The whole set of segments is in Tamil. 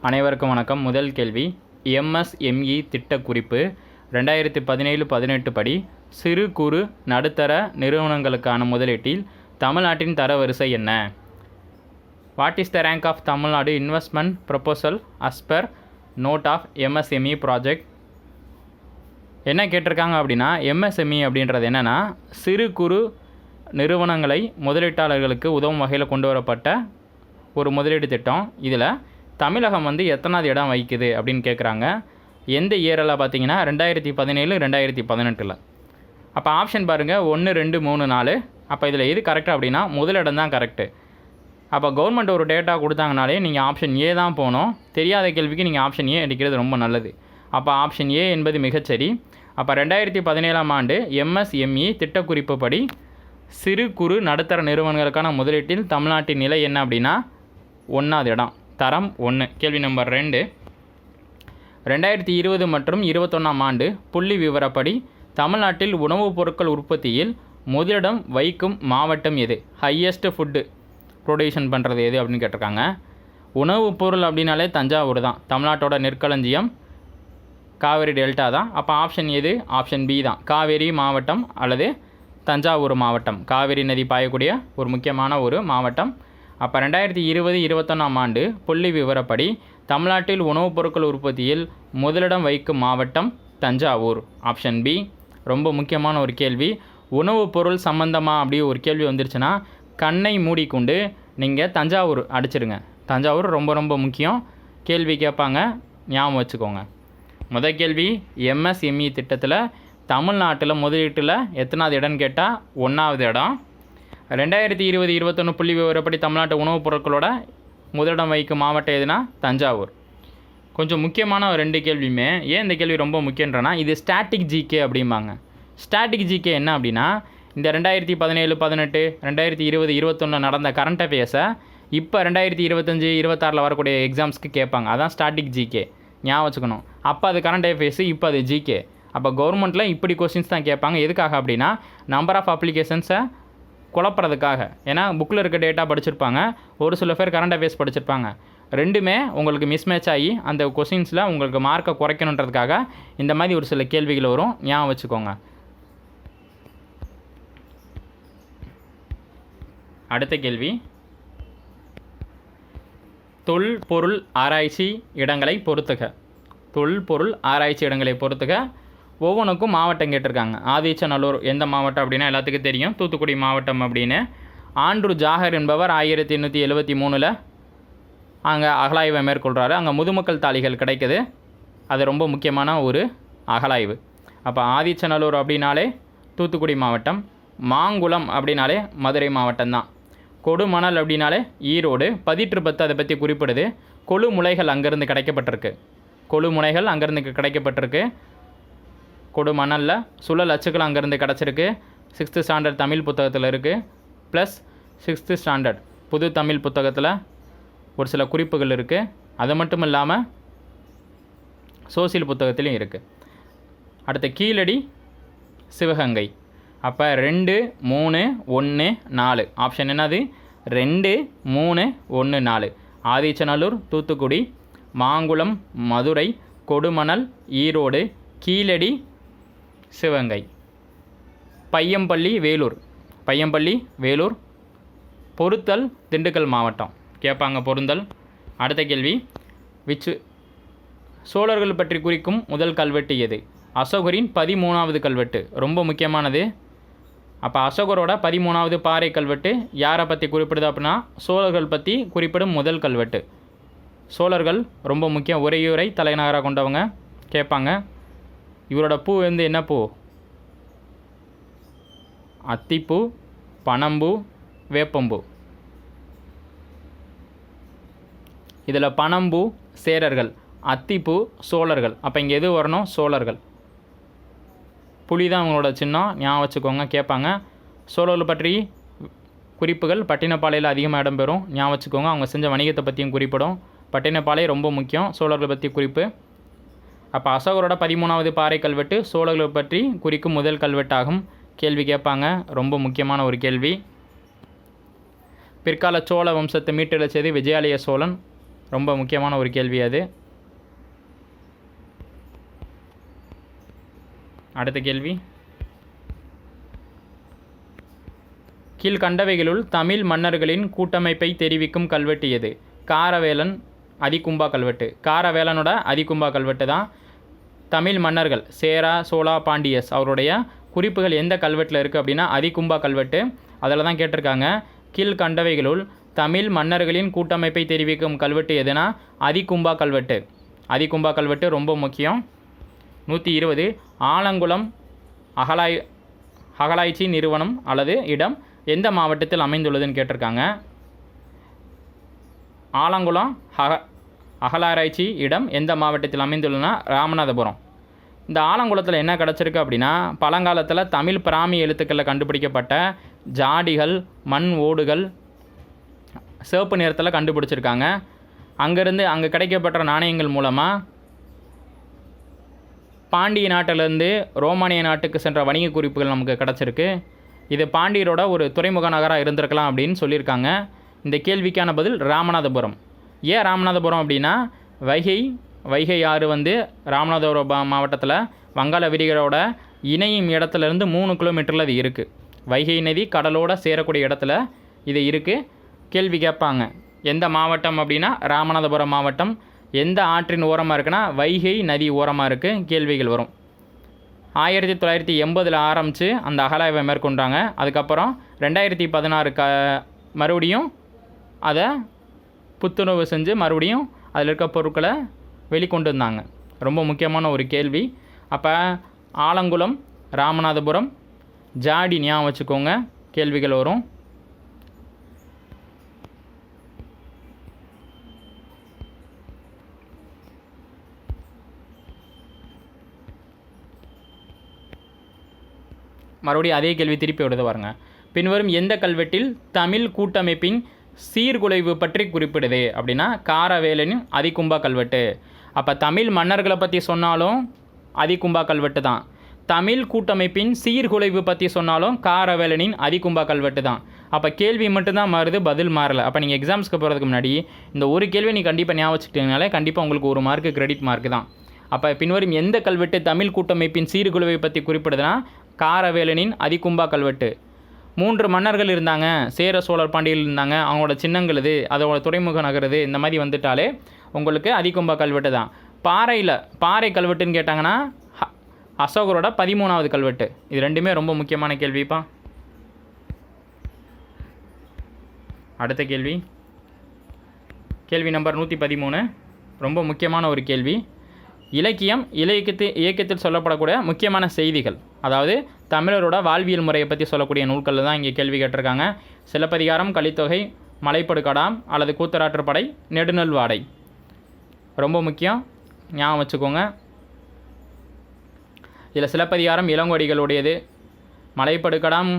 அனைவருக்கும் வணக்கம். முதல் கேள்வி எம்எஸ்எம்இ திட்ட குறிப்பு ரெண்டாயிரத்தி பதினேழு பதினெட்டு படி சிறு குறு நடுத்தர நிறுவனங்களுக்கான முதலீட்டில் தமிழ்நாட்டின் தரவரிசை என்ன? What is the rank of Tamil Nadu investment proposal as per note of MSME project என்ன கேட்டிருக்காங்க அப்படின்னா எம்எஸ்எம்இ அப்படின்றது என்னென்னா சிறு குறு நிறுவனங்களை முதலீட்டாளர்களுக்கு உதவும் வகையில் கொண்டு வரப்பட்ட ஒரு முதலீடு திட்டம். இதில் தமிழகம் வந்து எத்தனாவது இடம் வகிக்குது அப்படின்னு கேட்குறாங்க எந்த இயரில் பார்த்தீங்கன்னா ரெண்டாயிரத்தி பதினேழு ரெண்டாயிரத்தி பதினெட்டில். அப்போ ஆப்ஷன் பாருங்கள் ஒன்று ரெண்டு மூணு நாலு. அப்போ இதில் எது கரெக்ட் அப்படின்னா முதலிடம் தான் கரெக்டு அப்போ கவர்மெண்ட் ஒரு டேட்டா கொடுத்தாங்கனாலே நீங்கள் ஆப்ஷன் ஏ தான் போகணும். தெரியாத கேள்விக்கு நீங்கள் ஆப்ஷன் ஏ எடுக்கிறது ரொம்ப நல்லது. அப்போ ஆப்ஷன் ஏ என்பது மிகச்சரி. அப்போ ரெண்டாயிரத்தி பதினேழாம் ஆண்டு எம்எஸ்எம்இ திட்டக்குறிப்பு படி சிறு குறு நடுத்தர நிறுவனங்களுக்கான முதலீட்டில் தமிழ்நாட்டின் நிலை என்ன அப்படின்னா ஒன்றாவது இடம். தரம் ஒன்று கேள்வி நம்பர் ரெண்டு. ரெண்டாயிரத்தி இருபது மற்றும் இருபத்தொன்னாம் ஆண்டு புள்ளி விவரப்படி தமிழ்நாட்டில் உணவுப் பொருட்கள் உற்பத்தியில் முதலிடம் வைக்கும் மாவட்டம் எது? ஹையஸ்ட் ஃபுட்டு ப்ரொடியூஷன் பண்ணுறது எது அப்படின்னு கேட்டிருக்காங்க. உணவுப் பொருள் அப்படின்னாலே தஞ்சாவூர் தான். தமிழ்நாட்டோட நெற்களஞ்சியம் காவேரி டெல்டா தான். அப்போ ஆப்ஷன் எது? ஆப்ஷன் பி தான். காவேரி மாவட்டம் அல்லது தஞ்சாவூர் மாவட்டம். காவேரி நதி பாயக்கூடிய ஒரு முக்கியமான ஒரு மாவட்டம். அப்போ ரெண்டாயிரத்தி இருபது இருபத்தொன்னாம் ஆண்டு புள்ளி விவரப்படி தமிழ்நாட்டில் உணவுப் பொருட்கள் உற்பத்தியில் முதலிடம் வைக்கும் மாவட்டம் தஞ்சாவூர். ஆப்ஷன் பி ரொம்ப முக்கியமான ஒரு கேள்வி. உணவுப் பொருள் சம்மந்தமாக அப்படி ஒரு கேள்வி வந்துருச்சுன்னா கண்ணை மூடிக்கொண்டு நீங்கள் தஞ்சாவூர் அடிச்சிடுங்க தஞ்சாவூர் ரொம்ப ரொம்ப முக்கியம். கேள்வி கேட்பாங்க ஞாபகம் வச்சுக்கோங்க. முதல் கேள்வி எம்எஸ்எம்இ திட்டத்தில் தமிழ்நாட்டில் முதலீட்டில் எத்தனாவது இடம்னு கேட்டால் ஒன்றாவது இடம்? ரெண்டாயிரத்தி இருபது இருபத்தொன்று புள்ளி விவரப்படி தமிழ்நாட்டு உணவுப் பொருட்களோட முதலிடம் வைக்கும் மாவட்டம் எதுனா தஞ்சாவூர். கொஞ்சம் முக்கியமான ஒரு ரெண்டு கேள்வியுமே. ஏன் இந்த கேள்வி ரொம்ப முக்கியன்றனா இது ஸ்டாட்டிக் ஜிகே அப்படிம்பாங்க. ஸ்டாட்டிக் ஜிகே என்ன அப்படின்னா இந்த ரெண்டாயிரத்தி பதினேழு பதினெட்டு ரெண்டாயிரத்தி இருபது இருபத்தொன்று நடந்த கரண்ட் அஃபேர்ஸை இப்போ ரெண்டாயிரத்தி இருபத்தஞ்சி இருபத்தாறில் வரக்கூடிய எக்ஸாம்ஸ்க்கு கேட்பாங்க. அதான் ஸ்டாட்டிக் ஜிகே. ஞாபகம் வச்சுக்கணும். அப்போ அது கரண்ட் அஃபேர்ஸு இப்போ அது ஜிகே. அப்போ கவர்மெண்ட்டில் இப்படி கொஸ்டின்ஸ் தான் கேட்பாங்க. எதுக்காக அப்படின்னா நம்பர் ஆஃப் அப்ளிகேஷன்ஸை குழப்பறதுக்காக. ஏன்னா புக்கில் இருக்க டேட்டா படிச்சிருப்பாங்க. ஒரு சில பேர் கரண்ட் அஃபேர்ஸ் படிச்சிருப்பாங்க. ரெண்டுமே உங்களுக்கு மிஸ்மேட்ச் ஆகி அந்த கொஷின்ஸில் உங்களுக்கு மார்க்கை குறைக்கணுன்றதுக்காக இந்த மாதிரி ஒரு சில கேள்விகள் வரும். ஞாபகம் வச்சுக்கோங்க. அடுத்த கேள்வி. தொல்பொருள் ஆராய்ச்சி இடங்களை பொறுத்துக. தொல்பொருள் ஆராய்ச்சி இடங்களை பொறுத்துக. ஒவ்வொன்றுக்கும் மாவட்டம் கேட்டிருக்காங்க. ஆதிச்சநல்லூர் எந்த மாவட்டம் அப்படின்னா எல்லாத்துக்கும் தெரியும். தூத்துக்குடி மாவட்டம் அப்படின்னு. ஆண்ட்ரு ஜாகர் என்பவர் ஆயிரத்தி எண்ணூற்றி எழுபத்தி மூணில் அங்கே அகலாய்வை மேற்கொள்கிறாரு அங்கே முதுமக்கள் தாளிகள் கிடைக்குது. அது ரொம்ப முக்கியமான ஒரு அகலாய்வு. அப்போ ஆதிச்சநல்லூர் அப்படின்னாலே தூத்துக்குடி மாவட்டம் மாங்குளம் அப்படின்னாலே மதுரை மாவட்டம் தான் கொடுமணல் அப்படின்னாலே ஈரோடு பதிற்று பத்து அதை பற்றி குறிப்பிடுது. கொழு முளைகள் அங்கேருந்து கிடைக்கப்பட்டிருக்கு. கொழு முனைகள் அங்கேருந்து கிடைக்கப்பட்டிருக்கு. கொடுமணலில் சுழல் அச்சுக்கள் அங்கேருந்து கிடச்சிருக்கு. சிக்ஸ்த்து ஸ்டாண்டர்ட் தமிழ் புத்தகத்தில் இருக்குது ப்ளஸ் சிக்ஸ்த்து ஸ்டாண்டர்ட் புது தமிழ் புத்தகத்தில் ஒரு சில குறிப்புகள் இருக்குது அது மட்டும் இல்லாமல் சோசியல் புத்தகத்திலையும் இருக்குது அடுத்த கீழடி சிவகங்கை. அப்போ ரெண்டு மூணு ஒன்று நாலு. ஆப்ஷன் என்னது? ரெண்டு மூணு ஒன்று நாலு. ஆதிச்சநல்லூர் தூத்துக்குடி மாங்குளம் மதுரை கொடுமணல் ஈரோடு கீழடி சிவகங்கை. பையம்பள்ளி வேலூர். பையம்பள்ளி வேலூர். பொருத்தல் திண்டுக்கல் மாவட்டம். கேட்பாங்க பொருந்தல். அடுத்த கேள்வி. விச்சு சோழர்கள் பற்றி குறிக்கும் முதல் கல்வெட்டு எது? அசோகரின் பதிமூணாவது கல்வெட்டு. ரொம்ப முக்கியமானது. அப்போ அசோகரோட பதிமூணாவது பாறை கல்வெட்டு யாரை பற்றி குறிப்பிடுது அப்படின்னா சோழர்கள் பற்றி குறிப்பிடும் முதல் கல்வெட்டு. சோழர்கள் ரொம்ப முக்கியம். உரையுரை தலைநகராக கொண்டவங்க. கேட்பாங்க. இவரோட பூ வந்து என்ன பூ? அத்திப்பூ பனம்பூ வேப்பம்பூ. இதில் பனம்பூ சேரர்கள். அத்திப்பூ சோழர்கள். அப்போ இங்கே எது வரணும்? சோழர்கள். புலி தான் அவங்களோட சின்னம். ஞாபகம் வச்சுக்கோங்க கேட்பாங்க. சோழர்கள் பற்றி குறிப்புகள் பட்டினப்பாளையில் அதிகமாக இடம்பெறும். ஞாபகம் வச்சுக்கோங்க அவங்க செஞ்ச வணிகத்தை பற்றியும் குறிப்பிடும். பட்டினப்பாலை ரொம்ப முக்கியம். சோழர்கள் பற்றி குறிப்பு. அப்போ அசோகரோட பதிமூணாவது பாறை கல்வெட்டு சோழர்களை பற்றி குறிக்கும் முதல் கல்வெட்டாகும். கேள்வி கேட்பாங்க. ரொம்ப முக்கியமான ஒரு கேள்வி. பிற்கால சோழ வம்சத்தை மீட்டெழுச்சது விஜயாலய சோழன். ரொம்ப முக்கியமான ஒரு கேள்வி அது. அடுத்த கேள்வி. கீழ்கண்டவைகளுள் தமிழ் மன்னர்களின் கூட்டமைப்பை தெரிவிக்கும் கல்வெட்டு எது? காரவேலன் அதிகும்பா கல்வெட்டு. காரவேலனோட அதிகும்பா கல்வெட்டு தான். தமிழ் மன்னர்கள் சேரா சோழா பாண்டியஸ் அவருடைய குறிப்புகள் எந்த கல்வெட்டில் இருக்குது அப்படின்னா அதிகும்பா கல்வெட்டு. அதில் தான் கேட்டிருக்காங்க. கீழ் கண்டவைகளுள் தமிழ் மன்னர்களின் கூட்டமைப்பை தெரிவிக்கும் கல்வெட்டு எதுனா அதிகும்பா கல்வெட்டு. அதிகும்பா கல்வெட்டு ரொம்ப முக்கியம். நூற்றி இருபது ஆலங்குளம் அகலாய் அகலாய்ச்சி நிறுவனம் அல்லது இடம் எந்த மாவட்டத்தில் அமைந்துள்ளதுன்னு கேட்டிருக்காங்க. ஆலங்குளம் அக அகலாராய்ச்சி இடம் எந்த மாவட்டத்தில் அமைந்துள்ளனா ராமநாதபுரம். இந்த ஆலங்குளத்தில் என்ன கிடச்சிருக்கு அப்படின்னா பழங்காலத்தில் தமிழ் பிராமி எழுத்துக்களில் கண்டுபிடிக்கப்பட்ட ஜாடிகள் மண் ஓடுகள் சிவப்பு நிறத்தில் கண்டுபிடிச்சிருக்காங்க. அங்கேருந்து அங்கே கிடைக்கப்பட்ட நாணயங்கள் மூலமாக பாண்டிய நாட்டிலேருந்து ரோமானிய நாட்டுக்கு சென்ற வணிக குறிப்புகள் நமக்கு கிடச்சிருக்கு. இது பாண்டியரோட ஒரு துறைமுக நகராக இருந்திருக்கலாம் அப்படின்னு சொல்லியிருக்காங்க. இந்த கேள்விக்கான பதில் ராமநாதபுரம். ஏன் ராமநாதபுரம் அப்படின்னா வைகை வைகை ஆறு வந்து ராமநாதபுரம் மாவட்டத்தில் வங்காள விரிகளோட இணையும் இடத்துலேருந்து மூணு கிலோமீட்டரில் அது இருக்குது வைகை நதி கடலோடு சேரக்கூடிய இடத்துல இது இருக்குது கேள்வி கேட்பாங்க. எந்த மாவட்டம் அப்படின்னா ராமநாதபுரம் மாவட்டம். எந்த ஆற்றின் ஓரமாக இருக்குன்னா வைகை நதி ஓரமாக இருக்குது கேள்விகள் வரும். ஆயிரத்தி தொள்ளாயிரத்தி எண்பதில் ஆரம்பித்து அந்த அகலாய்வை மேற்கொண்டாங்க. அதுக்கப்புறம் ரெண்டாயிரத்தி பதினாறு க மறுபடியும் அதை புத்துணர்வு செஞ்சு மறுபடியும் அதில் இருக்க பொருட்களை வெளிக்கொண்டு வந்தாங்க ரொம்ப முக்கியமான ஒரு கேள்வி. அப்போ ஆலங்குளம் ராமநாதபுரம் ஜாடி ஞாபகம் வச்சுக்கோங்க கேள்விகள் வரும். மறுபடியும் அதே கேள்வி திருப்பி விடுது பாருங்க. பின்வரும் எந்த கல்வெட்டில் தமிழ் கூட்டமைப்பின் சீர்குலைவு பற்றி குறிப்பிடுது. அப்படின்னா காரவேலனின் அதிகும்பா கல்வெட்டு அப்போ தமிழ் மன்னர்களை பற்றி சொன்னாலும் அதிகும்பா கல்வெட்டு தான். தமிழ் கூட்டமைப்பின் சீர்குலைவு பற்றி சொன்னாலும் காரவேலனின் அதிகும்பா கல்வெட்டு தான். அப்போ கேள்வி மட்டும்தான் மாறுது பதில் மாறலை. அப்போ நீங்கள் எக்ஸாம்ஸ்க்கு போகிறதுக்கு முன்னாடி இந்த ஒரு கேள்வி நீ கண்டிப்பாக ஞாபகம் வச்சுக்கிட்டீங்கனாலே கண்டிப்பாக உங்களுக்கு ஒரு மார்க்கு கிரெடிட் மார்க் தான். அப்போ பின்வரும் எந்த கல்வெட்டு தமிழ் கூட்டமைப்பின் சீர்குலைவை பற்றி குறிப்பிடுதுன்னா காரவேலனின் அதிகும்பா கல்வெட்டு மூன்று மன்னர்கள் இருந்தாங்க. சேர சோழர் பாண்டியர்கள் இருந்தாங்க. அவங்களோட சின்னங்கள் இது அதோட துறைமுக நகருது இந்த மாதிரி வந்துட்டாலே உங்களுக்கு அதிகொம்ப கல்வெட்டு தான். பாறையில் பாறை கல்வெட்டுன்னு கேட்டாங்கன்னா அசோகரோட பதிமூணாவது கல்வெட்டு. இது ரெண்டுமே ரொம்ப முக்கியமான கேள்விப்பா. அடுத்த கேள்வி. கேள்வி நம்பர் நூற்றி பதிமூணு. ரொம்ப முக்கியமான ஒரு கேள்வி. இலக்கியம் இலக்கியத்து இயக்கத்தில் சொல்லப்படக்கூடிய முக்கியமான செய்திகள். அதாவது தமிழரோட வாழ்வியல் முறையை பற்றி சொல்லக்கூடிய நூல்களில் தான் இங்கே கேள்வி கேட்டிருக்காங்க. சிலப்பதிகாரம் கலித்தொகை மலைப்படுகடாம் அல்லது கூத்தராற்றுப்படை நெடுநல் வாடை. ரொம்ப முக்கியம். ஞாபகம் வச்சுக்கோங்க. இதில் சிலப்பதிகாரம் இளங்கோடிகளுடையது. மலைப்படுகடாம்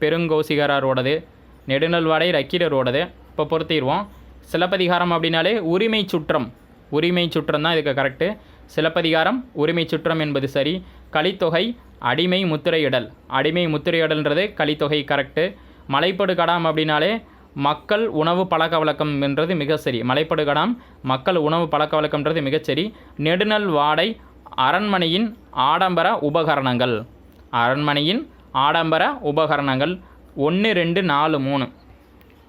பெருங்கோசிகராரோடது. நெடுநல்வாடை ரக்கீரரோடது இப்போ பொருத்திடுவோம். சிலப்பதிகாரம் அப்படின்னாலே உரிமை சுற்றம். உரிமை சுற்றம் தான் இதுக்கு கரெக்டு சிலப்பதிகாரம் உரிமை சுற்றம் என்பது சரி. கலித்தொகை அடிமை முத்திரையிடல். அடிமை முத்திரையிடல்ன்றது கலித்தொகை கரெக்டு மலைப்படு கடாம் அப்படின்னாலே மக்கள் உணவு பழக்க வழக்கம் என்றது மிக சரி. மலைப்படு கடாம் மக்கள் உணவு பழக்க வழக்கம்ன்றது மிகச்சரி நெடுநல் வாடை அரண்மனையின் ஆடம்பர உபகரணங்கள். அரண்மனையின் ஆடம்பர உபகரணங்கள். ஒன்று ரெண்டு நாலு மூணு.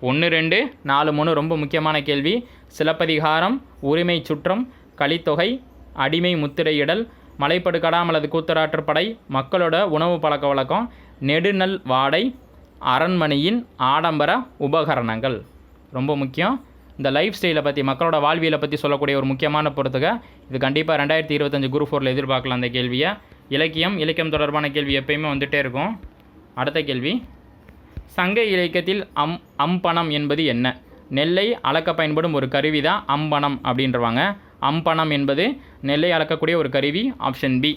ஒன்று ரெண்டு நாலு மூணு ரொம்ப முக்கியமான கேள்வி. சிலப்பதிகாரம் உரிமை சுற்றம் கலித்தொகை அடிமை முத்திரையிடல் மலைப்படுகடாம் அல்லது கூத்தராற்றுப்படை மக்களோட உணவு பழக்க வழக்கம் நெடுநல் வாடை அரண்மனையின் ஆடம்பர உபகரணங்கள். ரொம்ப முக்கியம். இந்த லைஃப் ஸ்டைலை பற்றி மக்களோட வாழ்வியலை பற்றி சொல்லக்கூடிய ஒரு முக்கியமான பொறுத்துக இது கண்டிப்பாக ரெண்டாயிரத்தி இருபத்தஞ்சு குரூப் ஃபோரில் எதிர்பார்க்கலாம் அந்த கேள்வியை. இலக்கியம் இலக்கியம் தொடர்பான கேள்வி எப்பயுமே வந்துகிட்டே இருக்கும். அடுத்த கேள்வி. சங்க இலக்கியத்தில் அம் அம்பணம் என்பது என்ன? நெல்லை அளக்க பயன்படும் ஒரு கருவி தான் அம்பணம் அப்படின்றவாங்க. அம்பணம் என்பது நெல்லை அளக்கக்கூடிய ஒரு கருவி ஆப்ஷன் பி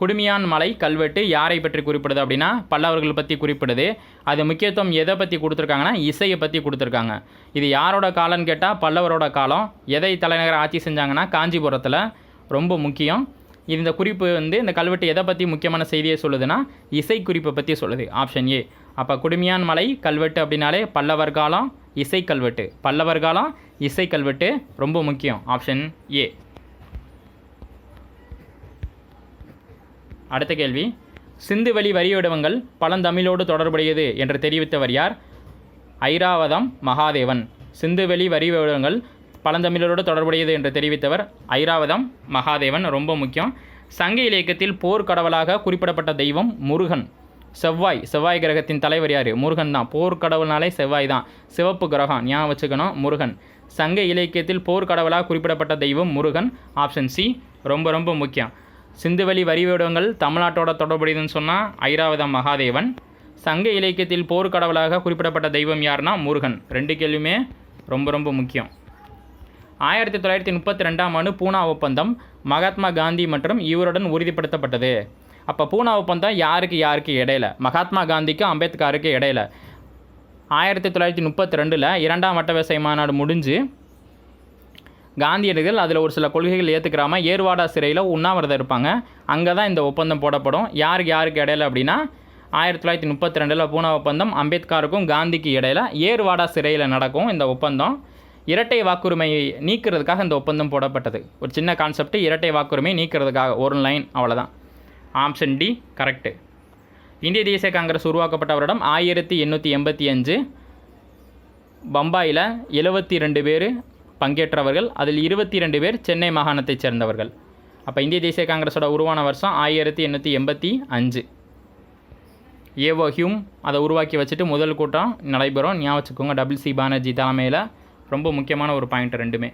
குடுமியான் மலை கல்வெட்டு யாரை பற்றி குறிப்பிடுது அப்படின்னா பல்லவர்கள் பற்றி குறிப்பிடுது. அது முக்கியத்துவம் எதை பற்றி கொடுத்துருக்காங்கன்னா இசையை பற்றி கொடுத்துருக்காங்க. இது யாரோட காலம்னு கேட்டால் பல்லவரோட காலம். எதை தலைநகர் ஆட்சி செஞ்சாங்கன்னா காஞ்சிபுரத்தில். ரொம்ப முக்கியம். இந்த குறிப்பு வந்து இந்த கல்வெட்டு எதை பற்றி முக்கியமான செய்தியை சொல்லுதுன்னா இசை குறிப்பை பற்றி சொல்லுது ஆப்ஷன் ஏ அப்போ குடுமியான் மலை கல்வெட்டு அப்படின்னாலே பல்லவர் காலம் இசை கல்வெட்டு பல்லவர் காலம் இசை கல்வெட்டு ரொம்ப முக்கியம். Option A. அடுத்த கேள்வி. சிந்துவெளி வரிவடிவங்கள் பழந்தமிழோடு தொடர்புடையது என்று தெரிவித்தவர் யார்? ஐராவதம் மகாதேவன். சிந்துவெளி வரிவடிவங்கள் பழந்தமிழரோடு தொடர்புடையது என்று தெரிவித்தவர் ஐராவதம் மகாதேவன் ரொம்ப முக்கியம். சங்க இலக்கியத்தில் போர் கடவுளாக குறிப்பிடப்பட்ட தெய்வம் முருகன். செவ்வாய் செவ்வாய் கிரகத்தின் தலைவர் யார்? முருகன் தான். போர்க்கடவுள்னாலே செவ்வாய் தான். சிவப்பு கிரகம். ஞாபகம் வச்சுக்கணும் முருகன். சங்க இலக்கியத்தில் போர்க்கடவுளாக குறிப்பிடப்பட்ட தெய்வம் முருகன். ஆப்ஷன் சி ரொம்ப ரொம்ப முக்கியம். சிந்துவெளி வரிவடிவங்கள் தமிழ்நாட்டோட தொடர்புடையதுன்னு சொன்னால் ஐராவதம் மகாதேவன். சங்க இலக்கியத்தில் போர்க்கடவுளாக குறிப்பிடப்பட்ட தெய்வம் யாருன்னா முருகன். ரெண்டு கேள்வியுமே ரொம்ப ரொம்ப முக்கியம். ஆயிரத்தி தொள்ளாயிரத்தி முப்பத்தி ரெண்டாம் ஆண்டு பூனா ஒப்பந்தம் மகாத்மா காந்தி மற்றும் இவருடன் உறுதிப்படுத்தப்பட்டது. அப்போ பூனா ஒப்பந்தம் யாருக்கு யாருக்கு இடையில? மகாத்மா காந்திக்கும் அம்பேத்கருக்கு இடையில. ஆயிரத்தி தொள்ளாயிரத்தி முப்பத்தி ரெண்டில் இரண்டாம் வட்ட விவசாய மாநாடு முடிஞ்சு காந்தியடிகள் அதில் ஒரு சில கொள்கைகள் ஏற்றுக்கிறாமல் ஏர்வாடா சிறையில் உண்ணாவிரதம் இருப்பாங்க. அங்கே தான் இந்த ஒப்பந்தம் போடப்படும். யாருக்கு யாருக்கு இடையில அப்படின்னா ஆயிரத்தி தொள்ளாயிரத்தி முப்பத்தி ரெண்டில் பூனா ஒப்பந்தம் அம்பேத்கருக்கும் காந்திக்கு இடையில ஏர்வாடா சிறையில் நடக்கும் இந்த ஒப்பந்தம். இரட்டை வாக்குரிமையை நீக்கிறதுக்காக இந்த ஒப்பந்தம் போடப்பட்டது. ஒரு சின்ன கான்செப்ட் இரட்டை வாக்குரிமை நீக்கிறதுக்காக ஒரு லைன் அவ்வளோதான் ஆப்ஷன் டி கரெக்டு இந்திய தேசிய காங்கிரஸ் உருவாக்கப்பட்ட வருடம் ஆயிரத்தி எண்ணூற்றி எண்பத்தி அஞ்சு பம்பாயில் எழுபத்தி ரெண்டு பேர் பங்கேற்றவர்கள் அதில் இருபத்தி ரெண்டு பேர் சென்னை மாகாணத்தைச் சேர்ந்தவர்கள். அப்போ இந்திய தேசிய காங்கிரஸோட உருவான வருஷம் ஆயிரத்தி எண்ணூற்றி எண்பத்தி அஞ்சு. ஏவோ ஹியூம் அதை உருவாக்கி வச்சுட்டு முதல் கூட்டம் நடைபெறும். ஞாபகம் வச்சுக்கோங்க சி பானர்ஜி தலைமையில் ரொம்ப முக்கியமான ஒரு பாயிண்ட் ரெண்டுமே.